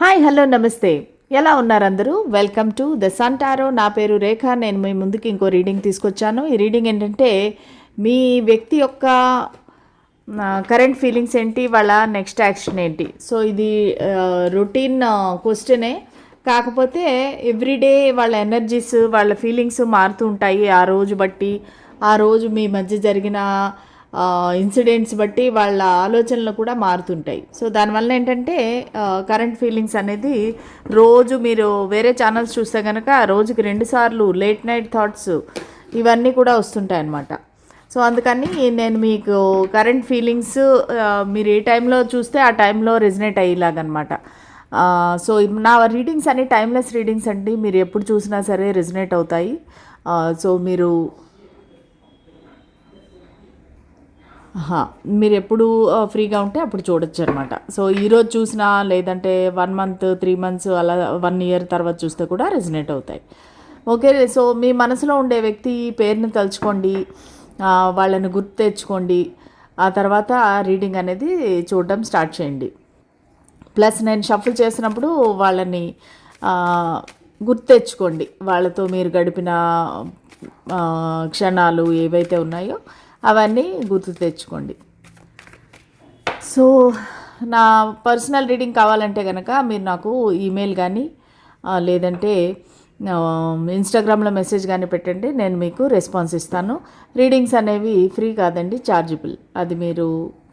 Hi hello నమస్తే. ఎలా ఉన్నారు అందరూ? Welcome to the sun tarot. నా పేరు రేఖ. నేను మీ ముందుకి ఇంకో రీడింగ్ తీసుకొచ్చాను. ఈ రీడింగ్ ఏంటంటే మీ వ్యక్తి యొక్క కరెంట్ ఫీలింగ్స్ ఏంటి వాళ్ళ నెక్స్ట్ యాక్షన్ ఏంటి? సో ఇది రొటీన్ క్వశ్చనే కాకపోతే ఎవ్రీడే వాళ్ళ ఎనర్జీస్ వాళ్ళ ఫీలింగ్స్ మారుతూ ఉంటాయి. ఆ రోజు బట్టి ఆ రోజు మీ మధ్య జరిగిన ఇన్సిడెంట్స్ బట్టి వాళ్ళ ఆలోచనలు కూడా మారుతుంటాయి. సో దానివల్ల ఏంటంటే కరెంట్ ఫీలింగ్స్ అనేది రోజు మీరు వేరే ఛానల్స్ చూస్తే కనుక రోజుకి రెండుసార్లు లేట్ నైట్ థాట్స్ ఇవన్నీ కూడా వస్తుంటాయి అన్నమాట. సో అందుకని నేను మీకు కరెంట్ ఫీలింగ్స్ మీరు ఏ టైంలో చూస్తే ఆ టైంలో రెజినేట్ అయ్యేలాగనమాట. సో నా రీడింగ్స్ అన్ని టైమ్లెస్ రీడింగ్స్ అండి. మీరు ఎప్పుడు చూసినా సరే రెజినేట్ అవుతాయి. సో మీరు మీరు ఎప్పుడు ఫ్రీగా ఉంటే అప్పుడు చూడొచ్చు అనమాట సో ఈరోజు చూసినా లేదంటే వన్ మంత్ త్రీ మంత్స్ అలా వన్ ఇయర్ తర్వాత చూస్తే కూడా రెజినేట్ అవుతాయి. ఓకే సో మీ మనసులో ఉండే వ్యక్తి పేరుని తలుచుకోండి వాళ్ళని గుర్తు తెచ్చుకోండి ఆ తర్వాత రీడింగ్ అనేది చూడడం స్టార్ట్ చేయండి. ప్లస్ నేను షఫుల్ చేసినప్పుడు వాళ్ళని గుర్తు తెచ్చుకోండి. వాళ్ళతో మీరు గడిపిన క్షణాలు ఏవైతే ఉన్నాయో అవన్నీ గుర్తు తెచ్చుకోండి. సో నా పర్సనల్ రీడింగ్ కావాలంటే కనుక మీరు నాకు ఈమెయిల్ కానీ లేదంటే ఇన్స్టాగ్రామ్లో మెసేజ్ కానీ పెట్టండి నేను మీకు రెస్పాన్స్ ఇస్తాను. రీడింగ్స్ అనేవి ఫ్రీ కాదండి ఛార్జబుల్ అది మీరు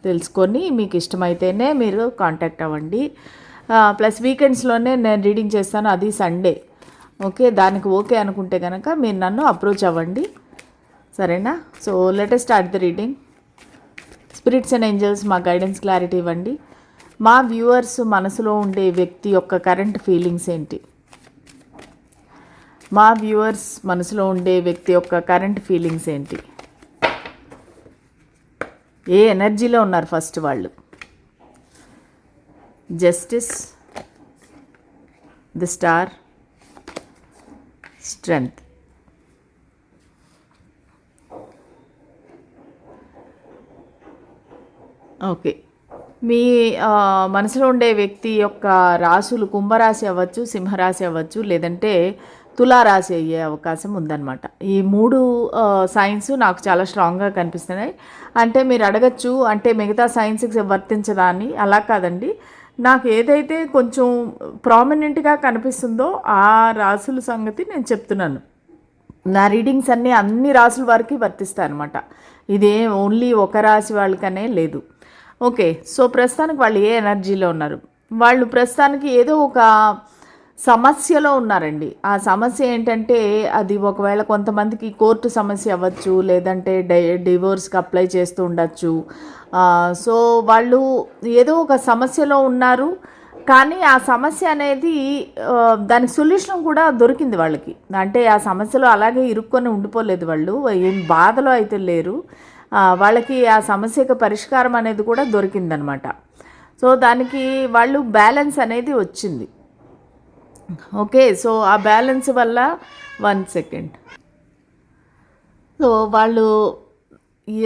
తెలుసుకొని మీకు ఇష్టమైతేనే మీరు కాంటాక్ట్ అవ్వండి. ప్లస్ వీకెండ్స్లోనే నేను రీడింగ్ చేస్తాను అది సండే ఓకే దానికి ఓకే అనుకుంటే కనుక మీరు నన్ను అప్రోచ్ అవ్వండి. సరేనా? So let's start the reading spirits and angels మా గైడెన్స్ క్లారిటీ ఇవ్వండి. మా వ్యూవర్స్ మనసులో ఉండే వ్యక్తి యొక్క కరెంట్ ఫీలింగ్స్ ఏంటి? మా వ్యూవర్స్ మనసులో ఉండే వ్యక్తి యొక్క కరెంట్ ఫీలింగ్స్ ఏంటి? ఏ ఎనర్జీలో ఉన్నారు ఫస్ట్ వాళ్ళు? Justice the star strength okay. మీ మనసులో ఉండే వ్యక్తి యొక్క రాసులు కుంభరాశి అవ్వచ్చు సింహరాశి అవ్వచ్చు లేదంటే తులారాశి అయ్యే అవకాశం ఉందన్నమాట. ఈ మూడు సైన్స్ నాకు చాలా స్ట్రాంగ్గా కనిపిస్తున్నాయి. అంటే మీరు అడగచ్చు అంటే మిగతా సైన్స్కి వర్తించదా అని అలా కాదండి. నాకు ఏదైతే కొంచెం ప్రామినెంట్గా కనిపిస్తుందో ఆ రాసుల సంగతి నేను చెప్తున్నాను. నా రీడింగ్స్ అన్నీ అన్ని రాసుల వారికి వర్తిస్తాయి అనమాట ఇదే ఓన్లీ ఒక రాశి వాళ్ళకనే లేదు. ఓకే సో ప్రస్తుతానికి వాళ్ళు ఏ ఎనర్జీలో ఉన్నారు? వాళ్ళు ప్రస్తుతానికి ఏదో ఒక సమస్యలో ఉన్నారండి. ఆ సమస్య ఏంటంటే అది ఒకవేళ కొంతమందికి కోర్టు సమస్య అవ్వచ్చు లేదంటే డై డివోర్స్కి అప్లై చేస్తూ ఉండొచ్చు. సో వాళ్ళు ఏదో ఒక సమస్యలో ఉన్నారు. కానీ ఆ సమస్య అనేది దాని దానికి సొల్యూషన్ కూడా దొరికింది వాళ్ళకి. అంటే ఆ సమస్యలో అలాగే ఇరుక్కొని ఉండిపోలేదు వాళ్ళు. ఏం బాధలో అయితే లేరు. వాళ్ళకి ఆ సమస్యకు పరిష్కారం అనేది కూడా దొరికిందనమాట. సో దానికి వాళ్ళు బ్యాలెన్స్ అనేది వచ్చింది. ఓకే సో ఆ బ్యాలెన్స్ వల్ల వన్ సెకండ్. సో వాళ్ళు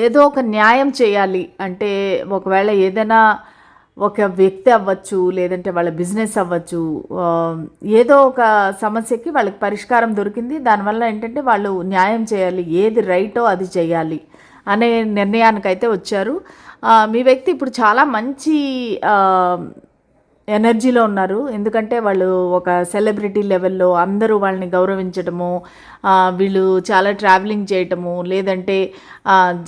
ఏదో ఒక న్యాయం చేయాలి అంటే ఒకవేళ ఏదైనా ఒక వ్యక్తి అవ్వచ్చు లేదంటే వాళ్ళ బిజినెస్ అవ్వచ్చు ఏదో ఒక సమస్యకి వాళ్ళకి పరిష్కారం దొరికింది. దానివల్ల ఏంటంటే వాళ్ళు న్యాయం చేయాలి ఏది రైటో అది చేయాలి. అనే నిర్ణయానికైతే వచ్చారు. మీ వ్యక్తి ఇప్పుడు చాలా మంచి ఎనర్జీలో ఉన్నారు. ఎందుకంటే వాళ్ళు ఒక సెలబ్రిటీ లెవెల్లో అందరూ వాళ్ళని గౌరవించడము వీళ్ళు చాలా ట్రావెలింగ్ చేయటము లేదంటే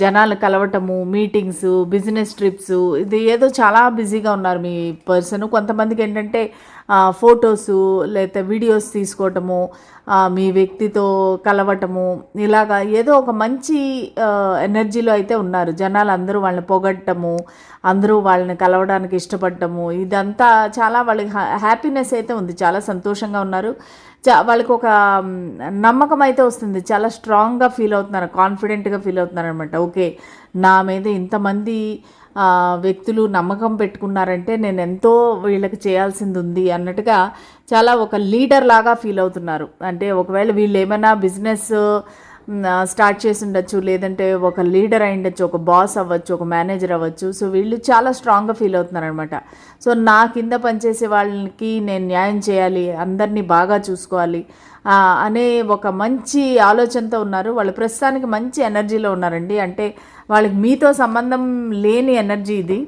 జనాలు కలవటము మీటింగ్స్ బిజినెస్ ట్రిప్స్ ఇది ఏదో చాలా బిజీగా ఉన్నారు మీ పర్సన్. కొంతమందికి ఏంటంటే ఫొటోసు లేకపోతే వీడియోస్ తీసుకోవటము మీ వ్యక్తితో కలవటము ఇలాగా ఏదో ఒక మంచి ఎనర్జీలో అయితే ఉన్నారు. జనాలు అందరూ వాళ్ళని పొగట్టము అందరూ వాళ్ళని కలవడానికి ఇష్టపడటము ఇదంతా చాలా వాళ్ళకి హ్యా- హ్యాపీనెస్ అయితే ఉంది. చాలా సంతోషంగా ఉన్నారు. వాళ్ళకి ఒక నమ్మకం అయితే వస్తుంది. చాలా స్ట్రాంగ్గా ఫీల్ అవుతున్నారు కాన్ఫిడెంట్గా ఫీల్ అవుతున్నారు అనమాట ఓకే నా మీద ఇంతమంది వ్యక్తులు నమ్మకం పెట్టుకున్నారంటే నేను ఎంతో వీళ్ళకి చేయాల్సింది ఉంది అన్నట్టుగా చాలా ఒక లీడర్ లాగా ఫీల్ అవుతున్నారు. అంటే ఒకవేళ వీళ్ళు ఏమైనా బిజినెస్ స్టార్ట్ చేసి ఉండొచ్చు లేదంటే ఒక లీడర్ అయి ఉండొచ్చు ఒక బాస్ అవ్వచ్చు ఒక మేనేజర్ అవ్వచ్చు. సో వీళ్ళు చాలా స్ట్రాంగ్గా ఫీల్ అవుతున్నారు అనమాట సో నా కింద పనిచేసే వాళ్ళకి నేను న్యాయం చేయాలి అందరినీ బాగా చూసుకోవాలి అనే ఒక మంచి ఆలోచనతో ఉన్నారు. వాళ్ళు ప్రస్తుతానికి మంచి ఎనర్జీలో ఉన్నారండి. అంటే వాళ్ళకి మీతో సంబంధం లేని ఎనర్జీ ఇది.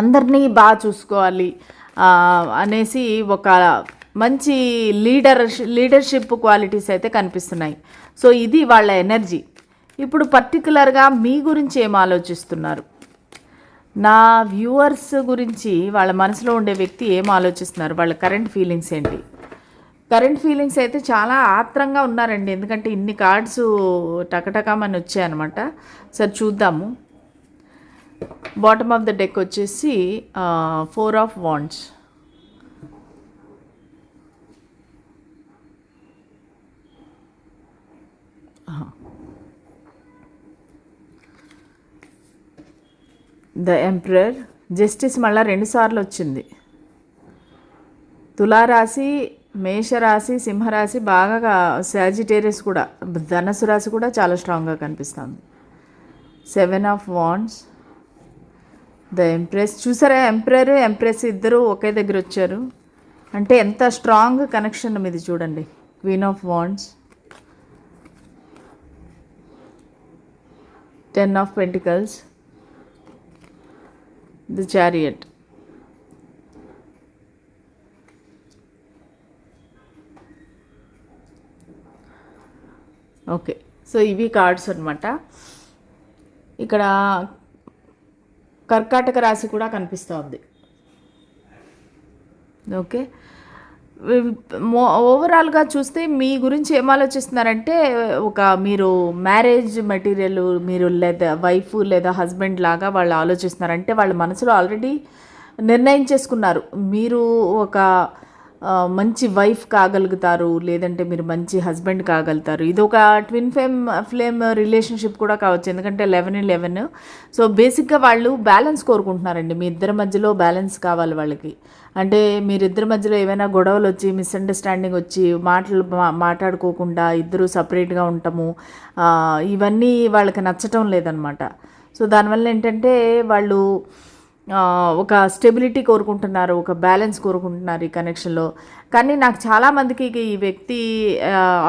అందరినీ బాగా చూసుకోవాలి అనేసి ఒక మంచి లీడర్ లీడర్షిప్ క్వాలిటీస్ అయితే కనిపిస్తున్నాయి. సో ఇది వాళ్ళ ఎనర్జీ. ఇప్పుడు పర్టికులర్గా మీ గురించి ఏం ఆలోచిస్తున్నారు? నా వ్యూవర్స్ గురించి వాళ్ళ మనసులో ఉండే వ్యక్తి ఏం ఆలోచిస్తున్నారు? వాళ్ళ కరెంట్ ఫీలింగ్స్ ఏంటి? కరెంట్ ఫీలింగ్స్ అయితే చాలా ఆత్రంగా ఉన్నారండి. ఎందుకంటే ఇన్ని కార్డ్స్ టకటకామని వచ్చాయన్నమాట. సరే చూద్దాము. బాటమ్ ఆఫ్ ద డెక్ వచ్చేసి four of wands. The emperor justice మళ్ళీ రెండుసార్లు వచ్చింది. తులారాశి మేషరాశి సింహరాశి బాగా సాజిటేరియస్ కూడా ధనసు రాశి కూడా చాలా స్ట్రాంగ్గా కనిపిస్తుంది. Seven of wands the empress చూసారా ఎంప్రయర్ ఎంప్రెస్ ఇద్దరు ఒకే దగ్గర వచ్చారు. అంటే ఎంత స్ట్రాంగ్ కనెక్షన్ మీది చూడండి. Queen of wands ten of pentacles the chariot. Okay so ఇవి కార్డ్స్ అనమాట ఇక్కడ కర్కాటక రాశి కూడా కనిపిస్తోంది ఓకే ఓవరాల్గా చూస్తే మీ గురించి ఏం ఆలోచిస్తున్నారంటే ఒక మీరు మ్యారేజ్ మెటీరియల్ మీరు లేదా వైఫ్ లేదా హస్బెండ్ లాగా వాళ్ళు ఆలోచిస్తున్నారంటే వాళ్ళ మనసులో ఆల్రెడీ నిర్ణయం చేసుకున్నారు. మీరు ఒక మంచి వైఫ్ కాగలుగుతారు లేదంటే మీరు మంచి హస్బెండ్ కాగలుగుతారు. ఇది ఒక ట్విన్ ఫేమ్ ఫ్లేమ్ రిలేషన్షిప్ కూడా కావచ్చు. ఎందుకంటే లెవెన్ లెవెన్ సో బేసిక్గా వాళ్ళు బ్యాలెన్స్ కోరుకుంటున్నారండి. మీ ఇద్దరి మధ్యలో బ్యాలెన్స్ కావాలి వాళ్ళకి. అంటే మీరిద్దరి మధ్యలో ఏమైనా గొడవలు వచ్చి మిస్అండర్స్టాండింగ్ వచ్చి మాటలు మా- మాట్లాడుకోకుండా ఇద్దరు సపరేట్గా ఉండటము ఇవన్నీ వాళ్ళకి నచ్చటం లేదనమాట. సో దానివల్ల ఏంటంటే వాళ్ళు ఒక స్టెబిలిటీ కోరుకుంటున్నారు ఒక బ్యాలెన్స్ కోరుకుంటున్నారు ఈ కనెక్షన్లో కానీ నాకు చాలామందికి ఈ వ్యక్తి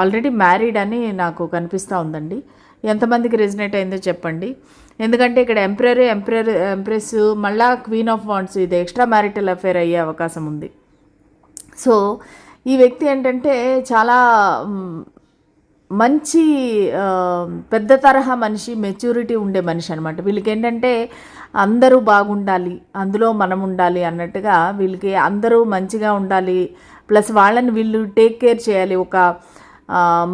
ఆల్రెడీ మ్యారీడ్ అని నాకు కనిపిస్తూ ఉందండి. ఎంతమందికి రెజినేట్ అయిందో చెప్పండి. ఎందుకంటే ఇక్కడ ఎంప్రర్ ఎంప్రర్ ఎంప్రెస్ మళ్ళా క్వీన్ ఆఫ్ వాండ్స్ ఇది ఎక్స్ట్రా మ్యారిటల్ అఫేర్ అయ్యే అవకాశం ఉంది. సో ఈ వ్యక్తి ఏంటంటే చాలా మంచి పెద్ద తరహా మనిషి మెచ్యూరిటీ ఉండే మనిషి అనమాట వీళ్ళకి ఏంటంటే అందరూ బాగుండాలి అందులో మనం ఉండాలి అన్నట్టుగా వీళ్ళకి అందరూ మంచిగా ఉండాలి. ప్లస్ వాళ్ళని వీళ్ళు టేక్ కేర్ చేయాలి. ఒక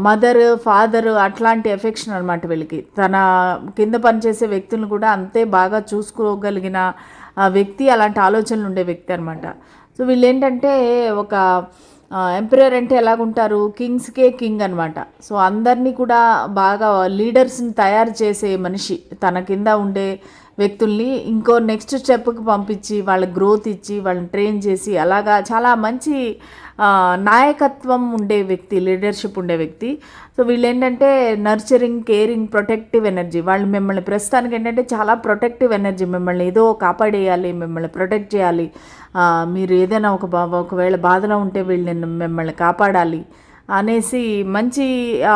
మదర్ ఫాదర్ అట్లాంటి ఎఫెక్షన్ అనమాట వీళ్ళకి. తన కింద పనిచేసే వ్యక్తులను కూడా అంతే బాగా చూసుకోగలిగిన వ్యక్తి అలాంటి ఆలోచనలు ఉండే వ్యక్తి అనమాట సో వీళ్ళు ఏంటంటే ఒక ఎంపరర్ అంటే ఎలాగుంటారు? కింగ్స్కే కింగ్ అనమాట సో అందరినీ కూడా బాగా లీడర్స్ని తయారు చేసే మనిషి తన కింద ఉండే వ్యక్తుల్ని ఇంకో నెక్స్ట్ స్టెప్కి పంపించి వాళ్ళ గ్రోత్ ఇచ్చి వాళ్ళని ట్రైన్ చేసి అలాగా చాలా మంచి నాయకత్వం ఉండే వ్యక్తి లీడర్షిప్ ఉండే వ్యక్తి. సో వీళ్ళు ఏంటంటే నర్చరింగ్ కేరింగ్ ప్రొటెక్టివ్ ఎనర్జీ. వాళ్ళు మిమ్మల్ని ప్రస్తుతానికి ఏంటంటే చాలా ప్రొటెక్టివ్ ఎనర్జీ మిమ్మల్ని ఏదో కాపాడేయాలి మిమ్మల్ని ప్రొటెక్ట్ చేయాలి. మీరు ఏదైనా ఒక బా ఒకవేళ బాధలో ఉంటే వీళ్ళని మిమ్మల్ని కాపాడాలి అనేసి మంచి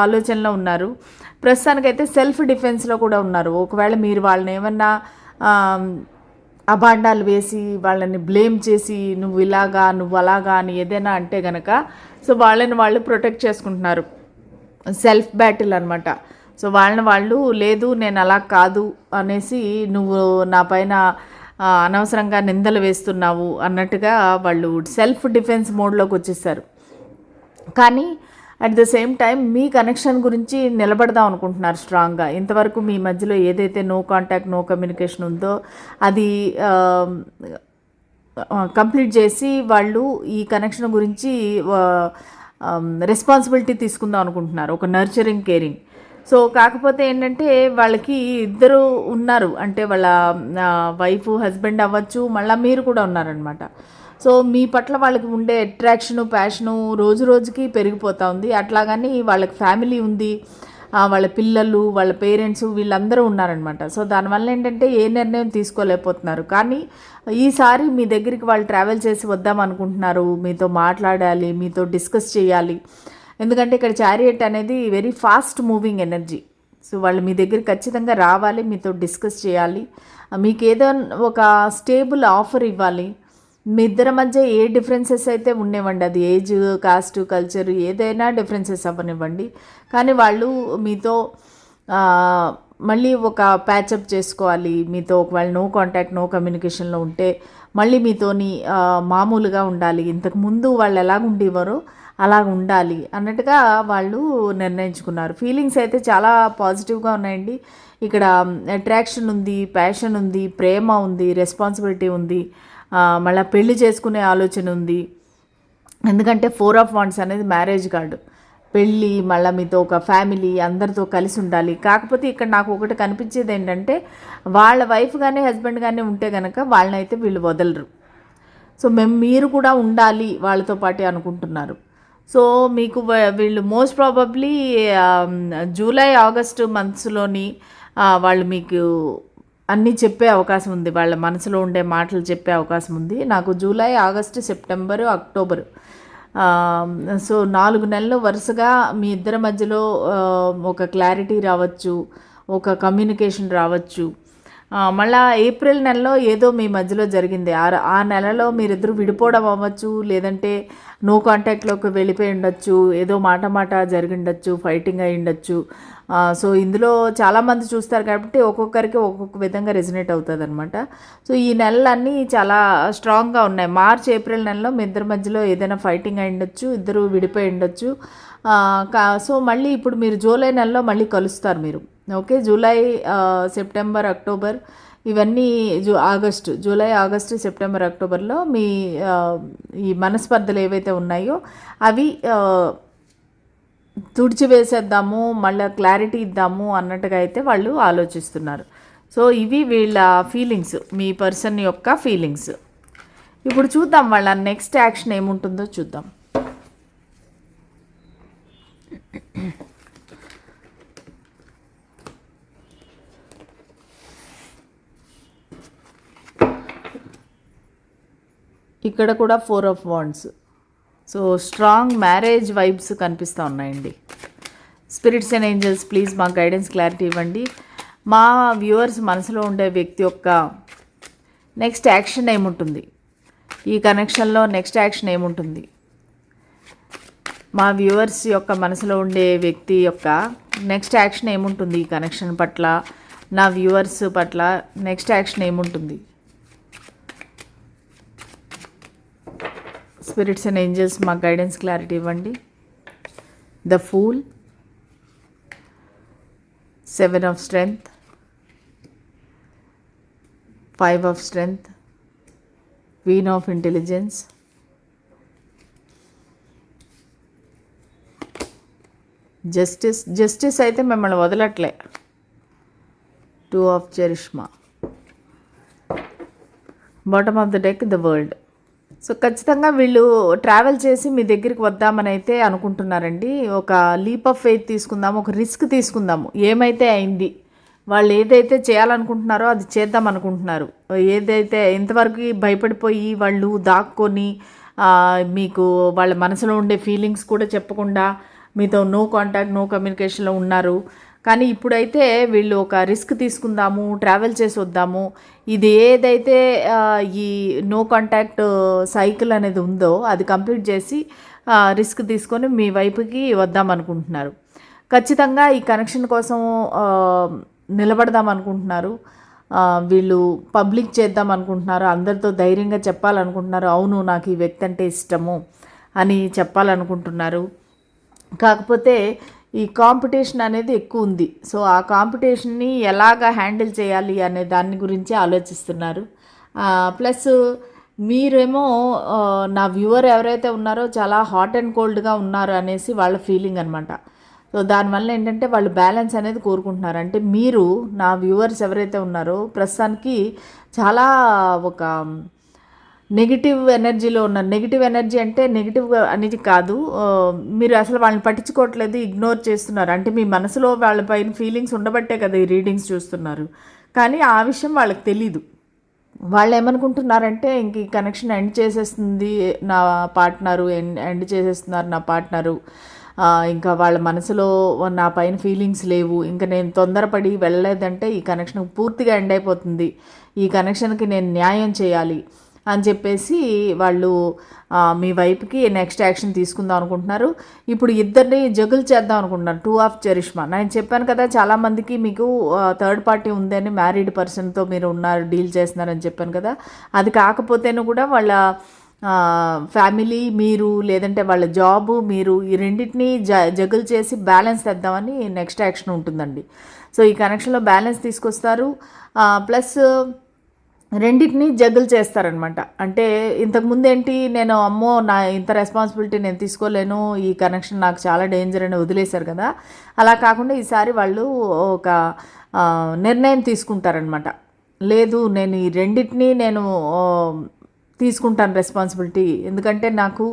ఆలోచనలో ఉన్నారు. ప్రస్తుతానికైతే సెల్ఫ్ డిఫెన్స్లో కూడా ఉన్నారు. ఒకవేళ మీరు వాళ్ళని ఏమన్నా అభాండాలు వేసి వాళ్ళని బ్లేమ్ చేసి నువ్వు ఇలాగా నువ్వు అలాగా అని ఏదైనా అంటే గనక సో వాళ్ళని వాళ్ళు ప్రొటెక్ట్ చేసుకుంటున్నారు. సెల్ఫ్ బ్యాటిల్ అనమాట సో వాళ్ళని వాళ్ళు లేదు నేను అలా కాదు అనేసి నువ్వు నా పైన అనవసరంగా నిందలు వేస్తున్నావు అన్నట్టుగా వాళ్ళు సెల్ఫ్ డిఫెన్స్ మోడ్లోకి వచ్చేసారు. కానీ అట్ ద సేమ్ టైం మీ కనెక్షన్ గురించి నిలబడదాం అనుకుంటున్నారు స్ట్రాంగ్గా ఇంతవరకు మీ మధ్యలో ఏదైతే నో కాంటాక్ట్ నో కమ్యూనికేషన్ ఉందో అది కంప్లీట్ చేసి వాళ్ళు ఈ కనెక్షన్ గురించి రెస్పాన్సిబిలిటీ తీసుకుందాం అనుకుంటున్నారు. ఒక నర్చరింగ్ కేరింగ్ సో కాకపోతే ఏంటంటే వాళ్ళకి ఇద్దరు ఉన్నారు. అంటే వాళ్ళ వైఫ్ హస్బెండ్ అవ్వచ్చు మళ్ళీ మీరు కూడా ఉన్నారనమాట సో మీ పట్ల వాళ్ళకి ఉండే అట్రాక్షను ప్యాషను రోజు రోజుకి పెరిగిపోతూ ఉంది. అట్లాగని వాళ్ళకి ఫ్యామిలీ ఉంది. వాళ్ళ పిల్లలు వాళ్ళ పేరెంట్స్ వీళ్ళందరూ ఉన్నారనమాట సో దానివల్ల ఏంటంటే ఏ నిర్ణయం తీసుకోలేకపోతున్నారు. కానీ ఈసారి మీ దగ్గరికి వాళ్ళు ట్రావెల్ చేసి వద్దాం అనుకుంటున్నారు. మీతో మాట్లాడాలి మీతో డిస్కస్ చేయాలి. ఎందుకంటే ఇక్కడ చారియట్ అనేది very fast moving energy so వాళ్ళు మీ దగ్గర ఖచ్చితంగా రావాలి మీతో డిస్కస్ చేయాలి. మీకు ఏదో ఒక స్టేబుల్ ఆఫర్ ఇవ్వాలి. మీ ఇద్దరి మధ్య ఏ డిఫరెన్సెస్ అయితే ఉండేవండి అది ఏజ్ కాస్ట్ కల్చర్ ఏదైనా డిఫరెన్సెస్ అవ్వనివ్వండి. కానీ వాళ్ళు మీతో మళ్ళీ ఒక ప్యాచప్ చేసుకోవాలి. మీతో ఒకవేళ నో కాంటాక్ట్ నో కమ్యూనికేషన్లో ఉంటే మళ్ళీ మీతోని మామూలుగా ఉండాలి. ఇంతకు ముందు వాళ్ళు ఎలాగ ఉండేవారో అలా ఉండాలి అన్నట్టుగా వాళ్ళు నిర్ణయించుకున్నారు. ఫీలింగ్స్ అయితే చాలా పాజిటివ్గా ఉన్నాయండి. ఇక్కడ అట్రాక్షన్ ఉంది ప్యాషన్ ఉంది ప్రేమ ఉంది రెస్పాన్సిబిలిటీ ఉంది మళ్ళీ పెళ్ళి చేసుకునే ఆలోచన ఉంది. ఎందుకంటే ఫోర్ ఆఫ్ వాండ్స్ అనేది మ్యారేజ్ కార్డు పెళ్ళి మళ్ళీ మీతో ఒక ఫ్యామిలీ అందరితో కలిసి ఉండాలి. కాకపోతే ఇక్కడ నాకు ఒకటి కనిపించేది ఏంటంటే వాళ్ళ వైఫ్ కానీ హస్బెండ్ కానీ ఉంటే కనుక వాళ్ళనైతే వీళ్ళు వదలరు. సో మేము మీరు కూడా ఉండాలి వాళ్ళతో పాటే అనుకుంటున్నారు. సో మీకు వీళ్ళు మోస్ట్ ప్రాబబ్లీ జూలై ఆగస్టు మంత్స్లోని వాళ్ళు మీకు అన్నీ చెప్పే అవకాశం ఉంది. వాళ్ళ మనసులో ఉండే మాటలు చెప్పే అవకాశం ఉంది. నాకు July August September October so నాలుగు నెలలు వరుసగా మీ ఇద్దరి మధ్యలో ఒక క్లారిటీ రావచ్చు ఒక కమ్యూనికేషన్ రావచ్చు. మళ్ళా ఏప్రిల్ నెలలో ఏదో మీ మధ్యలో జరిగింది. ఆ ఆ నెలలో మీరిద్దరు విడిపోవడం అవ్వచ్చు లేదంటే నో కాంటాక్ట్లోకి వెళ్ళిపోయి ఉండొచ్చు ఏదో మాట మాట జరిగి ఉండొచ్చు ఫైటింగ్ అయి ఉండొచ్చు. సో ఇందులో చాలామంది చూస్తారు కాబట్టి ఒక్కొక్కరికి ఒక్కొక్క విధంగా రెజినేట్ అవుతుంది అనమాట సో ఈ నెలలన్నీ చాలా స్ట్రాంగ్గా ఉన్నాయి. మార్చ్ ఏప్రిల్ నెలలో మీ ఇద్దరి మధ్యలో ఏదైనా ఫైటింగ్ అయి ఉండొచ్చు ఇద్దరు విడిపోయి ఉండొచ్చు. కా- సో మళ్ళీ ఇప్పుడు మీరు జూలై నెలలో మళ్ళీ కలుస్తారు మీరు. ఓకే జూలై సెప్టెంబర్ అక్టోబర్ ఇవన్నీ జూ ఆగస్టు జూలై ఆగస్టు సెప్టెంబర్ అక్టోబర్లో మీ uh, ఈ మనస్పర్ధలు ఏవైతే ఉన్నాయో అవి uh, తుడిచివేసేద్దాము మళ్ళీ క్లారిటీ ఇద్దాము అన్నట్టుగా అయితే వాళ్ళు ఆలోచిస్తున్నారు. సో ఇవి వీళ్ళ ఫీలింగ్స్ మీ పర్సన్ యొక్క ఫీలింగ్స్ ఇప్పుడు చూద్దాం వాళ్ళ నెక్స్ట్ యాక్షన్ ఏముంటుందో చూద్దాం. ఇక్కడ కూడా four of wands. So strong marriage vibes కనిపిస్తూ ఉన్నాయండి. స్పిరిట్స్ అండ్ ఏంజల్స్ ప్లీజ్ మా గైడెన్స్ క్లారిటీ ఇవ్వండి. మా వ్యూవర్స్ మనసులో ఉండే వ్యక్తి యొక్క నెక్స్ట్ యాక్షన్ ఏముంటుంది? ఈ కనెక్షన్లో నెక్స్ట్ యాక్షన్ ఏముంటుంది? మా వ్యూవర్స్ యొక్క మనసులో ఉండే వ్యక్తి యొక్క నెక్స్ట్ యాక్షన్ ఏముంటుంది ఈ కనెక్షన్ పట్ల? నా వ్యూవర్స్ పట్ల నెక్స్ట్ యాక్షన్ ఏముంటుంది? స్పిరిట్స్ అండ్ ఏంజల్స్ మా గైడెన్స్ క్లారిటీ ఇవ్వండి. The fool seven of strength five of strength queen of intelligence justice justice అయితే మిమ్మల్ని వదలట్లే. Two of charisma bottom of the deck the world so ఖచ్చితంగా వీళ్ళు travel చేసి మీ దగ్గరికి వద్దామని అయితే అనుకుంటున్నారండి. ఒక లీప్ ఆఫ్ ఫెయిత్ తీసుకుందాము ఒక రిస్క్ తీసుకుందాము. ఏమైతే అయింది వాళ్ళు ఏదైతే చేయాలనుకుంటున్నారో అది చేద్దాం అనుకుంటున్నారు. ఏదైతే ఇంతవరకు భయపడిపోయి వాళ్ళు దాక్కొని మీకు వాళ్ళ మనసులో ఉండే ఫీలింగ్స్ కూడా చెప్పకుండా మీతో నో కాంటాక్ట్ నో కమ్యూనికేషన్లో ఉన్నారు. కానీ ఇప్పుడైతే వీళ్ళు ఒక రిస్క్ తీసుకుందాము ట్రావెల్ చేసి వద్దాము. ఇది ఏదైతే ఈ నో కాంటాక్ట్ సైకిల్ అనేది ఉందో అది కంప్లీట్ చేసి రిస్క్ తీసుకొని మీ వైపుకి వద్దాం అనుకుంటున్నారు. ఖచ్చితంగా ఈ కనెక్షన్ కోసం నిలబడదాం అనుకుంటున్నారు. వీళ్ళు పబ్లిక్ చేద్దాం అనుకుంటున్నారు. అందరితో ధైర్యంగా చెప్పాలనుకుంటున్నారు. అవును నాకు ఈ వ్యక్తి అంటే ఇష్టము అని చెప్పాలనుకుంటున్నారు. కాకపోతే ఈ కాంపిటీషన్ అనేది ఎక్కువ ఉంది. సో ఆ కాంపిటీషన్ని ఎలాగ హ్యాండిల్ చేయాలి అనే దాని గురించి ఆలోచిస్తున్నారు. ప్లస్ మీరేమో నా వ్యూవర్ ఎవరైతే ఉన్నారో చాలా హాట్ అండ్ కోల్డ్గా ఉన్నారు అనేసి వాళ్ళ ఫీలింగ్ అనమాట సో దానివల్ల ఏంటంటే వాళ్ళు బ్యాలెన్స్ అనేది కోరుకుంటున్నారు. అంటే మీరు నా వ్యూవర్స్ ఎవరైతే ఉన్నారో ప్రస్తుతానికి చాలా ఒక నెగిటివ్ ఎనర్జీలో ఉన్నారు నెగిటివ్ ఎనర్జీ అంటే నెగిటివ్ అనేది కాదు. మీరు అసలు వాళ్ళని పట్టించుకోవట్లేదు ఇగ్నోర్ చేస్తున్నారు. అంటే మీ మనసులో వాళ్ళపైన ఫీలింగ్స్ ఉండబట్టే కదా ఈ రీడింగ్స్ చూస్తున్నారు. కానీ ఆ విషయం వాళ్ళకి తెలీదు. వాళ్ళు ఏమనుకుంటున్నారంటే ఇంక ఈ కనెక్షన్ ఎండ్ చేసేస్తుంది నా పార్ట్నరు ఎండ్ ఎండ్ చేసేస్తున్నారు నా పార్ట్నరు. ఇంకా వాళ్ళ మనసులో నా పైన ఫీలింగ్స్ లేవు. ఇంకా నేను తొందరపడి వెళ్ళలేదంటే ఈ కనెక్షన్ పూర్తిగా ఎండ్ అయిపోతుంది. ఈ కనెక్షన్కి నేను న్యాయం చేయాలి. అని చెప్పేసి వాళ్ళు మీ వైపుకి నెక్స్ట్ యాక్షన్ తీసుకుందాం అనుకుంటున్నారు. ఇప్పుడు ఇద్దరిని జగులు చేద్దాం అనుకుంటున్నారు టూ ఆఫ్ చరిష్మా నేను చెప్పాను కదా చాలామందికి మీకు థర్డ్ పార్టీ ఉందని మ్యారీడ్ పర్సన్తో మీరు ఉన్నారు డీల్ చేస్తున్నారని చెప్పాను కదా. అది కాకపోతేను కూడా వాళ్ళ ఫ్యామిలీ మీరు లేదంటే వాళ్ళ జాబు మీరు ఈ రెండింటిని జ జగులు చేసి బ్యాలెన్స్ తెద్దామని నెక్స్ట్ యాక్షన్ ఉంటుందండి. సో ఈ కనెక్షన్లో బ్యాలెన్స్ తీసుకొస్తారు. ప్లస్ రెండింటిని జగ్గులు చేస్తారనమాట. అంటే ఇంతకుముందు ఏంటి నేను అమ్మో నా ఇంత రెస్పాన్సిబిలిటీ నేను తీసుకోలేను ఈ కనెక్షన్ నాకు చాలా డేంజర్ అని వదిలేశారు కదా. అలా కాకుండా ఈసారి వాళ్ళు ఒక నిర్ణయం తీసుకుంటారనమాట. లేదు నేను ఈ రెండింటిని నేను తీసుకుంటాను రెస్పాన్సిబిలిటీ ఎందుకంటే నాకు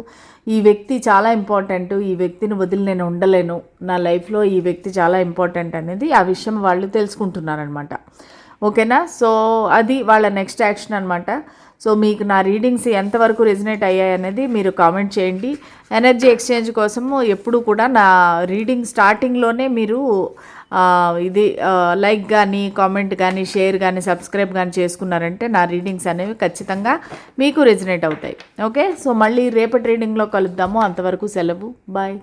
ఈ వ్యక్తి చాలా ఇంపార్టెంట్ ఈ వ్యక్తిని వదిలి నేను ఉండలేను. నా లైఫ్లో ఈ వ్యక్తి చాలా ఇంపార్టెంట్ అనేది ఆ విషయం వాళ్ళు తెలుసుకుంటున్నారనమాట. ఓకేనా? సో అది వాళ్ళ నెక్స్ట్ యాక్షన్ అనమాట సో మీకు నా రీడింగ్స్ ఎంతవరకు రెజినేట్ అయ్యాయి అనేది మీరు కామెంట్ చేయండి. ఎనర్జీ ఎక్స్చేంజ్ కోసము ఎప్పుడు కూడా నా రీడింగ్ స్టార్టింగ్లోనే మీరు ఇది లైక్ కానీ కామెంట్ కానీ షేర్ కానీ సబ్స్క్రైబ్ కానీ చేసుకున్నారంటే నా రీడింగ్స్ అనేవి ఖచ్చితంగా మీకు రెజినేట్ అవుతాయి. ఓకే? సో మళ్ళీ రేపటి రీడింగ్లో కలుద్దాము. అంతవరకు సెలవు. బాయ్.